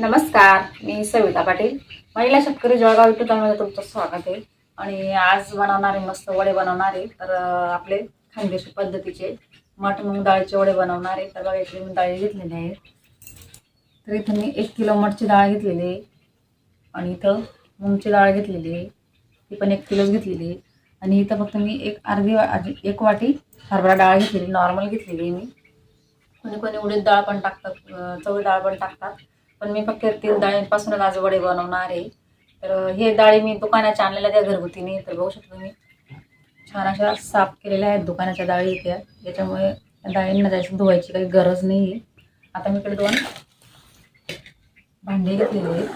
नमस्कार मी सविता पाटील. महिला शेतकरी जळगाव युट्यूब चॅनलमध्ये तुमचं स्वागत आहे. आणि आज बनवणारे मस्त वडे बनवणारे तर आपले खानदेशी पद्धतीचे मठ मूग डाळीचे वडे बनवणारे तर बघा इथे मी डाळी घेतलेली आहे तर इथं मी एक किलो मठची डाळ घेतलेली आहे. आणि इथं मूगची डाळ घेतलेली आहे. ती पण एक किलोच घेतलेली आहे. आणि इथं फक्त मी एक अर्धी वा एक वाटी हरभरा डाळ घेतलेली नॉर्मल घेतलेली आहे मी. कोणी कोणी उडीद डाळ पण टाकतात चवळी डाळ पण टाकतात. पण मी फक्त तीन डाळींपासूनच आज वडे बनवणार आहे. तर हे डाळी मी दुकानाच्या आणलेल्या त्या घरगुतीने तर बघू शकतो मी छान अशा साफ केलेल्या आहेत दुकानाच्या डाळी त्या. त्याच्यामुळे डाळींना जायचं धुवायची काही गरज नाही आहे आता मी इकडे दोन भांडे घेतलेले आहेत.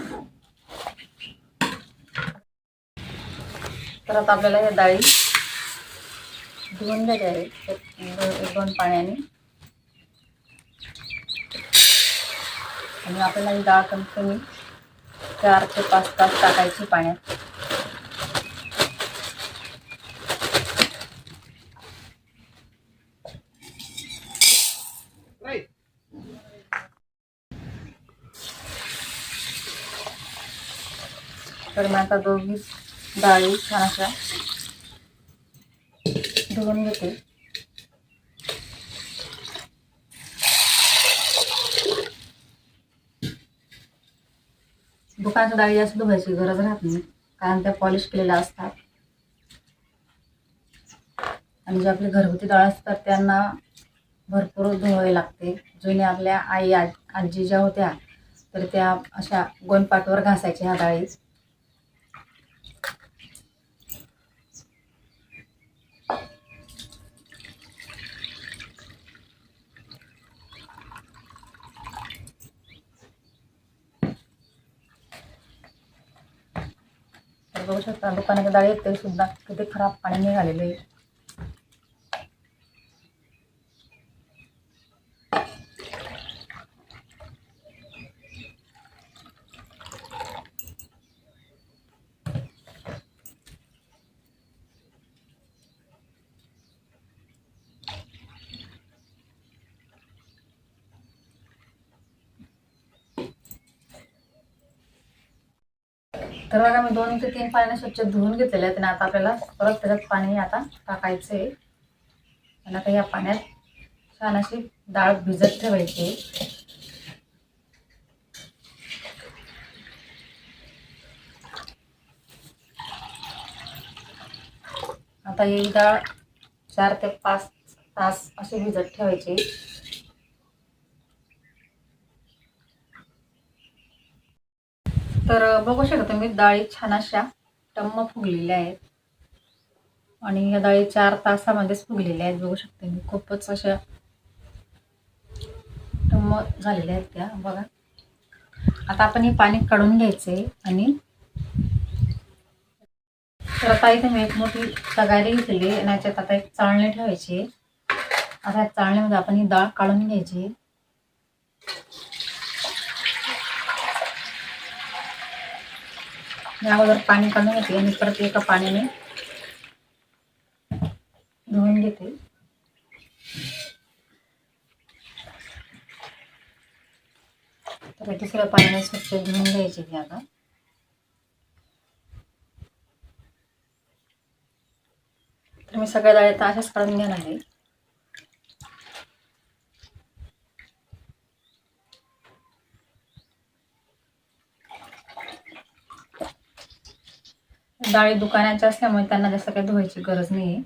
तर आता आपल्याला हे डाळी धुवून घ्यायच्या आहेत एक दोन पाण्याने. आणि आपल्याला ही डाळ कमीत कमी चार ते पाच तास टाकायची पाण्यात. तर मी आता दोघी डाळी छान अशा धुवून घेते. दुकानच्या डाळी जास्त धुवायची गरज राहत नाही कारण त्या पॉलिश केलेल्या असतात. आणि जे आपले घरगुती डाळ असतात त्यांना भरपूर धुवावे लागते. जुने आपल्या आई आज आजी ज्या होत्या तर त्या अशा गोणपाटवर घासायच्या ह्या डाळी बघू शकता. दुकानाच्या डाळी आहेत तरी सुद्धा किती खराब पाणी निघालेलं आहे. तर बघा मी दोन ते तीन पाण्याने स्वच्छ धुवून घेतलेले आहेत आणि आता आपल्याला परत त्याच्यात पाणी आता टाकायचं आहे आणि आता या पाण्यात छान अशी डाळ भिजत ठेवायची आहे. आता ही डाळ चार ते पाच तास अशी भिजत ठेवायची तर बघू शकता तुम्ही डाळी छान अशा टम्म फुगलेल्या आहेत. आणि या डाळी चार तासामध्येच फुगलेल्या आहेत बघू शकते मी खूपच अशा टम्म झालेल्या आहेत त्या बघा. आता आपण हे पाणी काढून घ्यायचे आणि तर आता इथे मी एक मोठी तगारी घेतली आणि याच्यात आता एक चाळणी ठेवायची आता या चाळणीमध्ये आपण ही डाळ काढून घ्यायची मी अगोदर पाणी काढून घेते आणि परत एका पाण्याने धुवून घेते. तर दुसऱ्या पाण्याने स्वच्छ धुवून घ्यायचे हे आता. तर मी सगळ्या डाळ्या तर अशाच काढून घेणार आहे. डाळी दुकानाच्या असल्यामुळे त्यांना जास्त काही धुवायची गरज नाही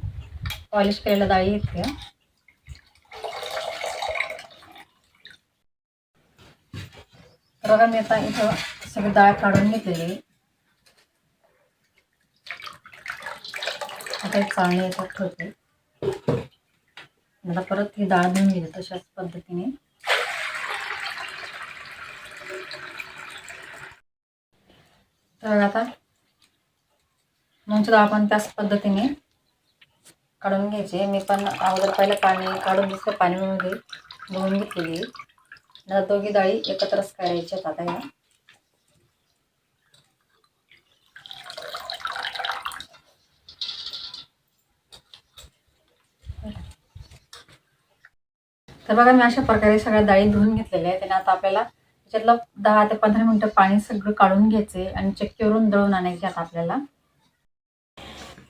पॉलिश केलेल्या डाळी येते. बघा मी आता इथं सगळी डाळ काढून घेतलेली. आता एक येतात याच्यात ठेवते. मला परत ही डाळ धुवून घेते तशाच पद्धतीने. तर आता सुद्धा आपण त्याच पद्धतीने काढून घ्यायचे. मी पण अगोदर पहिलं पाणी काढून दुसऱ्या पाण्यामध्ये धुवून घेतलेली. नंतर दोघी डाळी एकत्रच करायच्यात आता या तर बघा मी अशा प्रकारे सगळ्या डाळी धुवून घेतलेल्या आहेत. आणि आता आपल्याला त्याच्यातलं दहा ते पंधरा मिनिटं पाणी सगळं काढून घ्यायचे आणि चक्कीवरून दळून आणायचे आता आपल्याला.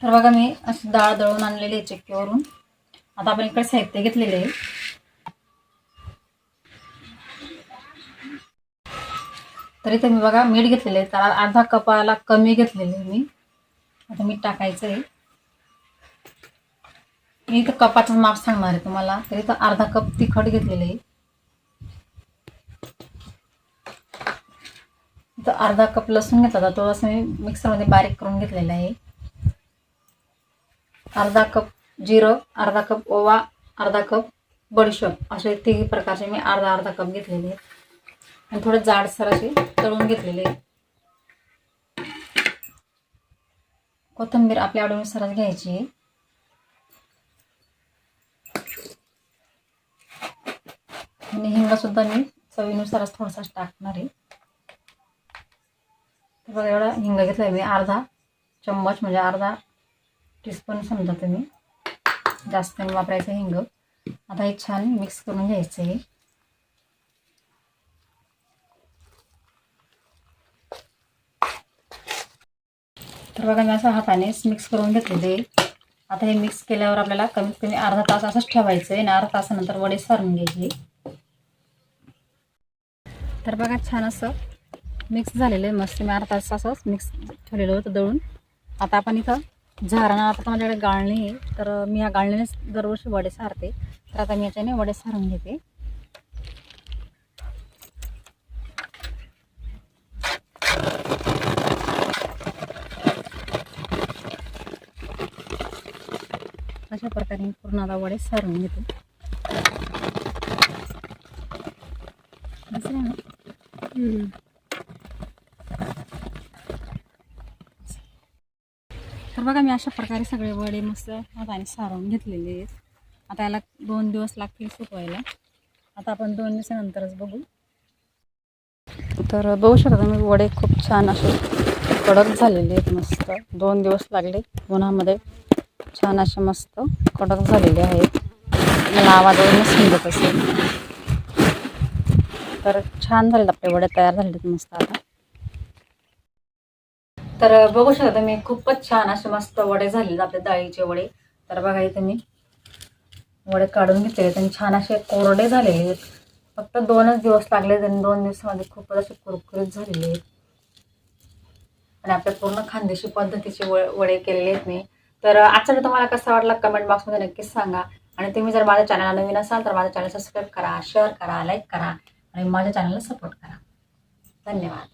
तर बघा मी अशी डाळ दळून आणलेली आहे चक्कीवरून. आता आपण इकडे साहित्य घेतलेले आहे. तरी तर मी बघा मीठ घेतलेलं आहे. तर अर्धा कपाला कमी घेतलेलं आहे मी. आता मीठ टाकायचं आहे. मी इथं कपाचं माप सांगणार आहे तुम्हाला. तरी तर अर्धा कप तिखट घेतलेलं आहे. इथं अर्धा कप लसूण घेतला जातो. तो असं मी मिक्सरमध्ये बारीक करून घेतलेला आहे. अर्धा कप जिरं अर्धा कप ओवा अर्धा कप बडीशोप. असे तिघी प्रकारचे मी अर्धा अर्धा कप घेतलेले आहेत. आणि थोडे जाडसर असे तळून घेतलेले कोथंबीर कोथिंबीर आपल्या आवडीनुसारच घ्यायची. आहे आणि हिंग सुद्धा मी चवीनुसारच थोडासाच टाकणार आहे. तर बघा एवढा हिंग घेतलाय मी. अर्धा चम्मच म्हणजे अर्धा टीस्पून समजा तुम्ही. जास्त नाही वापरायचं हिंग. आता हे छान मिक्स करून घ्यायचं आहे तर बघा मी असं हातानेच मिक्स करून घेतलेले आता हे मिक्स केल्यावर आपल्याला कमीत कमी अर्धा तास असंच ठेवायचं आहे आणि अर्धा तासानंतर वडे सारून घ्यायचे. तर बघा छान असं मिक्स झालेलं आहे. मस्त मी अर्धा तास असंच मिक्स ठेवलेलं होतं दळून. आता आपण इथं झारणं आता माझ्याकडे गाळणी आहे तर मी या गाळणीनेच दरवर्षी वडे सारते. तर आता मी याच्याने वडे सारून घेते. अशा प्रकारे मी पूर्ण आता वडे सारून घेते. दिसले तर बघा मी अशा प्रकारे सगळे वडे मस्त हाताने सारवून घेतलेले आहेत. आता याला दोन दिवस लागतील सुकवायला. आता आपण दोन दिवसानंतरच बघू. तर बघू शकता मी वडे खूप छान असे कडक झालेले आहेत मस्त. दोन दिवस लागले. उन्हामध्ये छान असे मस्त कडक झालेले आहेत. मला आवाजावरून समजत असेल. तर छान झालेत आपले वडे तयार झालेत मस्त आता. तर बघू शकता तुम्ही खूपच छान असे मस्त वडे झालेले आपले डाळीचे वडे. तर बघा इथे मी वडे काढून घेतलेले आणि छान असे कोरडे झालेले आहेत. फक्त दोनच दिवस लागले आणि दोन दिवसामध्ये खूपच असे कुरकुरीत झालेले आहेत. आणि आपल्या पूर्ण खानदेशी पद्धतीचे व वडे केलेले आहेत मी. तर आजचा तुम्हाला कसा वाटला कमेंट बॉक्समध्ये नक्कीच सांगा. आणि तुम्ही जर माझ्या चॅनलला नवीन असाल तर माझ्या चॅनल सबस्क्राईब करा शेअर करा लाईक करा आणि माझ्या चॅनलला सपोर्ट करा. धन्यवाद.